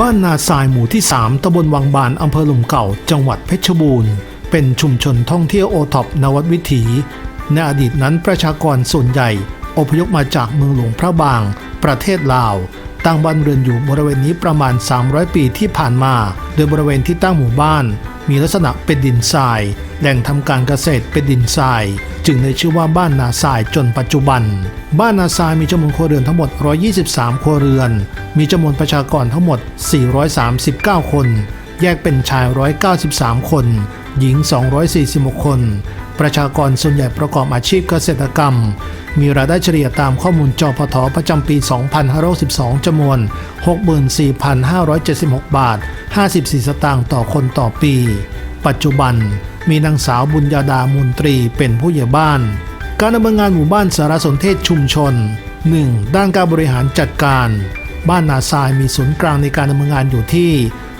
บ้านนาทรายหมู่ที่ 3 ตำบลวังบานอำเภอหลุมเก่า จังหวัดเพชรบูรณ์ เป็นชุมชนท่องเที่ยวโอท็อปนวัดวิถี ในอดีตนั้นประชากรส่วนใหญ่ อพยพมาจากเมืองหลวงพระบาง ประเทศลาว ตั้งบ้านเรือนอยู่บริเวณนี้ประมาณ 300 ปีที่ผ่านมา โดยบริเวณที่ตั้งหมู่บ้าน มีลักษณะเป็นดินทราย แหล่งทำการเกษตรเป็นดินทราย จึงได้ชื่อว่าบ้านนาทรายจนปัจจุบัน บ้านนาทรายมีจำนวนครัวเรือนทั้งหมด 123 ครัวเรือน มีจำนวนประชากรทั้งหมด 439 คน แยกเป็นชาย 193 คน หญิง 246 คน ประชากรส่วนใหญ่ประกอบอาชีพเกษตรกรรม มีรายได้เฉลี่ยตามข้อมูลจพทประจำปี 2562จำนวน 64,576 บาท 54 สตางค์ต่อคนต่อปี ปัจจุบันมีนางสาวบุญญาดามูลตรีเป็นผู้ใหญ่บ้าน การดำเนินงานหมู่บ้านสารสนเทศชุมชน 1. ด้านการบริหารจัดการ บ้านนาทรายมีศูนย์กลางในการดำเนินงานอยู่ที่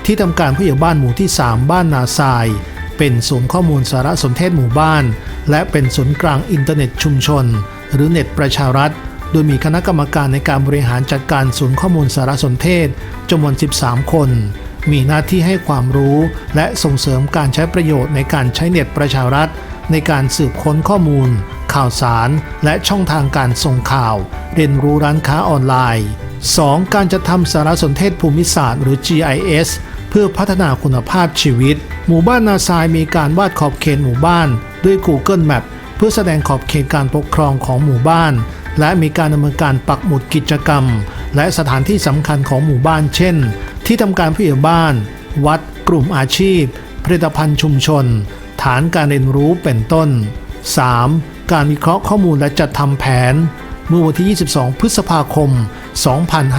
ที่ทำการผู้ใหญ่บ้านหมู่ที่ 3 บ้านนาทราย เป็นศูนย์ข้อมูลสารสนเทศหมู่บ้าน และเป็นศูนย์กลางอินเทอร์เน็ตชุมชน หรือเน็ตประชารัฐ โดยมีคณะกรรมการในการบริหารจัดการศูนย์ข้อมูลสารสนเทศจำนวน 13 คน มีหน้าที่ให้ความรู้และส่งเสริมการใช้ประโยชน์ในการใช้เน็ตประชารัฐ ในการสืบค้นข้อมูล ข่าวสาร และช่องทางการส่งข่าว เรียนรู้ร้านค้าออนไลน์ 2. การจะทำสารสนเทศภูมิศาสตร์หรือ GIS เพื่อพัฒนาคุณภาพชีวิต หมู่บ้านนาซายมีการวาดขอบเขตหมู่บ้าน ด้วย Google Map เพื่อแสดงขอบเขตการปกครองของหมู่บ้าน และมีการดำเนินการปักหมุดกิจกรรม และสถานที่สำคัญของหมู่บ้าน เช่น ที่ทำการผู้ใหญ่บ้าน วัด กลุ่มอาชีพ ผลิตภัณฑ์ชุมชน ฐานการเรียนรู้เป็นต้น 3. การวิเคราะห์ข้อมูลและจัดทำแผน เมื่อวันที่ 22 พฤษภาคม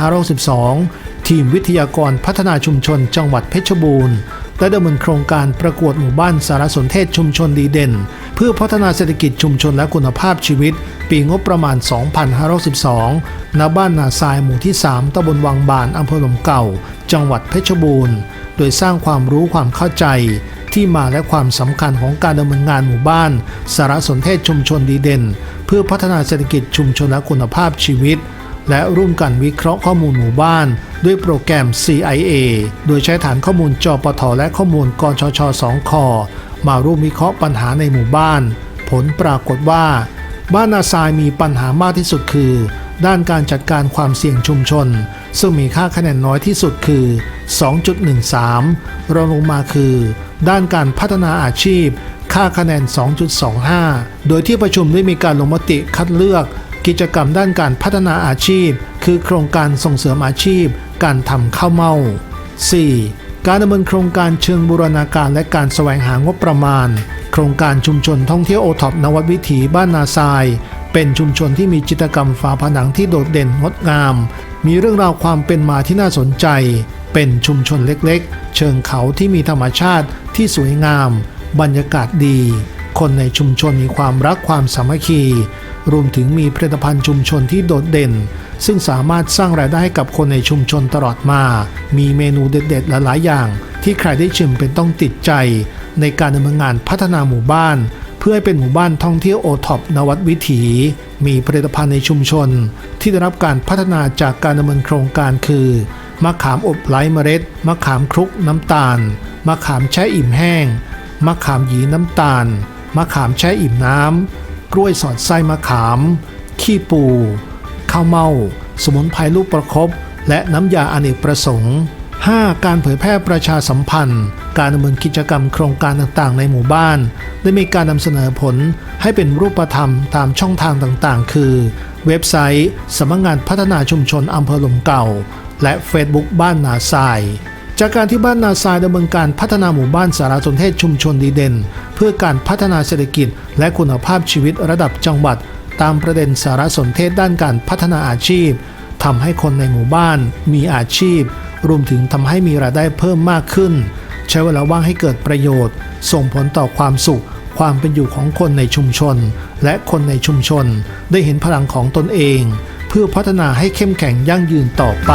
2562ทีมวิทยากรพัฒนาชุมชนจังหวัดเพชรบูรณ์ได้ดำเนินโครงการประกวดหมู่บ้านสารสนเทศชุมชนดีเด่น เพื่อพัฒนาเศรษฐกิจชุมชนและคุณภาพชีวิต ปีงบประมาณ 2562ณบ้านนาทรายหมู่ที่ 3ตำบลวังบานอำเภอหลมเก่า จังหวัดเพชรบูรณ์ โดยสร้างความรู้ความเข้าใจ ที่มาและความสำคัญของการดำเนินงานหมู่บ้าน สารสนเทศชุมชนดีเด่น เพื่อพัฒนาเศรษฐกิจชุมชนและคุณภาพชีวิต และร่วมกันวิเคราะห์ข้อมูลหมู่บ้าน ด้วยโปรแกรม CIA โดยใช้ฐานข้อมูลจปทและข้อมูลกชช2คมาร่วมวิเคราะห์ปัญหาในหมู่บ้าน ผลปรากฏว่า บ้านนาซายมีปัญหามากที่สุดคือ ด้านการจัดการความเสี่ยงชุมชน ซึ่งมีค่าคะแนนน้อยที่สุดคือ 2.13 รองลงมาคือ ด้านการพัฒนาอาชีพ ค่าคะแนน 2.25 โดยที่ประชุมได้มีการลงมติคัดเลือก กิจกรรมด้านการพัฒนาอาชีพ คือโครงการส่งเสริมอาชีพ การทำข้าวเม่า 4. การดำเนินโครงการเชิงบูรณาการและการแสวงหางบประมาณ โครงการชุมชนท่องเที่ยวโอท็อปนวัดวิถีบ้านนาทรายเป็นชุมชนที่มีจิตรกรรมฝาผนังที่โดดเด่นงดงาม มีเรื่องราวความเป็นมาที่น่าสนใจ เป็นชุมชนเล็กๆ เชิงเขาที่มีธรรมชาติที่สวยงาม บรรยากาศดี คนในชุมชนมีความรักความสามัคคี รวมถึงมีผลิตภัณฑ์ชุมชนที่โดดเด่น ซึ่งสามารถสร้างรายได้ให้กับคนในชุมชนตลอดมา มีเมนูเด็ดๆ หลายๆอย่าง ที่ใครได้ชิมเป็นต้องติดใจ ในการดำเนินงานพัฒนาหมู่บ้าน เพื่อให้เป็นหมู่บ้านท่องเที่ยวโอท็อปนวัดวิถี มีผลิตภัณฑ์ในชุมชน ที่ได้รับการพัฒนาจากการดำเนินโครงการคือ มะขามอบไร้เมล็ด มะขามคลุกน้ำตาล มะขามแช่อิ่มแห้ง มะขามหยีน้ำตาล มะขามแช่อิ่มน้ำ กล้วยสอดไส้มะขาม ขี้ปู ข้าวเม่าสมุนไพรลูกประคบและน้ำยาอเนกประสงค์ 5. การเผยแพร่ประชาสัมพันธ์ การดำเนินกิจกรรมโครงการต่างๆ ในหมู่บ้าน ได้มีการนำเสนอผลให้เป็นรูปธรรมตามช่องทางต่างๆ คือ เว็บไซต์สำนักงานพัฒนาชุมชนอำเภอหลมเก่า และ Facebook บ้านนาทรายจากการที่บ้านนาทรายดำเนินการพัฒนาหมู่บ้านสารสนเทศชุมชนดีเด่น เพื่อการพัฒนาเศรษฐกิจ และคุณภาพชีวิตระดับจังหวัด ตามประเด็นสารสนเทศด้านการพัฒนาอาชีพทำให้คนในหมู่บ้านมีอาชีพ รวมถึงทำให้มีรายได้เพิ่มมากขึ้น ใช้เวลาว่างให้เกิดประโยชน์ ส่งผลต่อความสุข ความเป็นอยู่ของคนในชุมชน และคนในชุมชน ได้เห็นพลังของตนเอง เพื่อพัฒนาให้เข้มแข็งยั่งยืนต่อไป